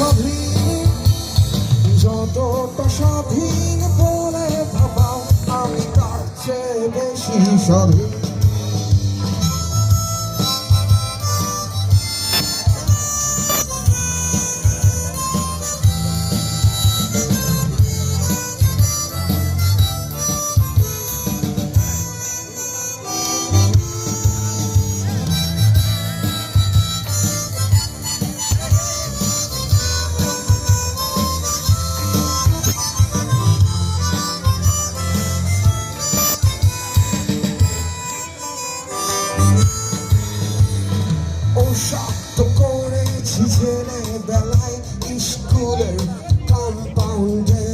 স্বাধীন যতটা বলে ভাবাও আমি তার চেয়ে বেশি স্বাধীন। শক্ত করেছি ছেলে বেলায় স্কুলের কম্পাউন্ডে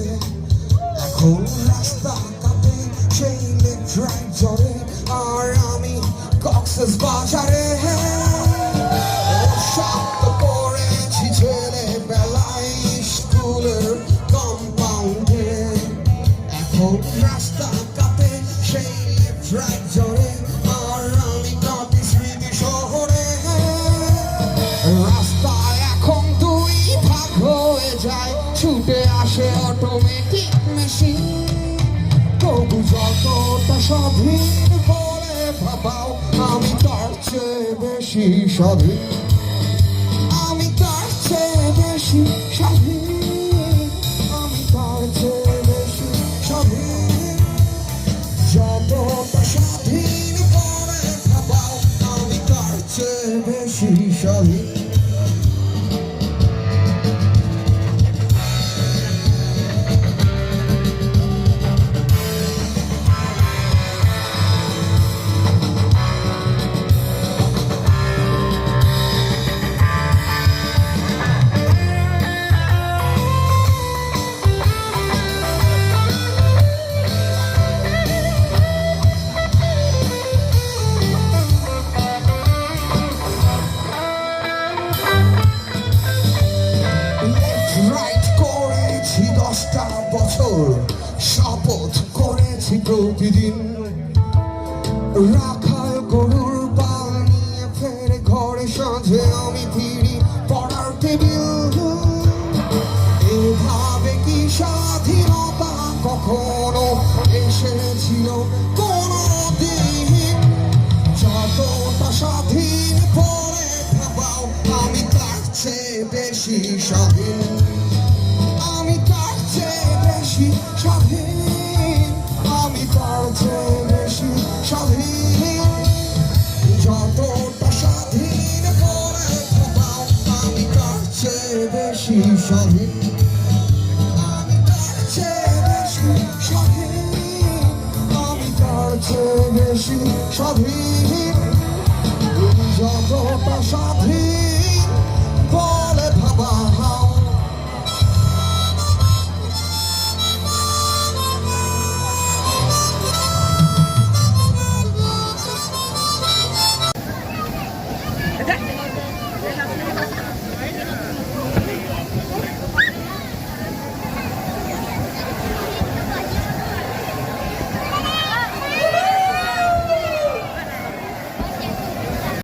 এখন রাস্তা কাটে, সেই লেট্রাইট জরে আর আমি কক্সেস বাজারে। রাস্তা সেই যায়, ছুটে আসে অটোমেটিক মেশিন তবু যতটা স্বাধীন বলে ভাবাও, আমি তার চেয়ে বেশি স্বাধীন আমি তার চেয়ে বেশি স্বাধীন বছর শপথ করেছি প্রতিদিন। রাখাল গরুর পাল ফেরে ঘরে সাঁঝে আমি ফিরি পড়ার টেবিল। এভাবে কি স্বাধীনতা কখনো এসেছিল? বেশি স্বাধীন, আমি তার চেয়ে বেশি স্বাধীন। যতটা স্বাধীন পরে ভাবাও আমি তার চেয়ে বেশি স্বাধীন। আমি তার চেয়ে বেশি স্বাধীন, আমি তার চেয়ে বেশি স্বাধীন। যতটা স্বাধীন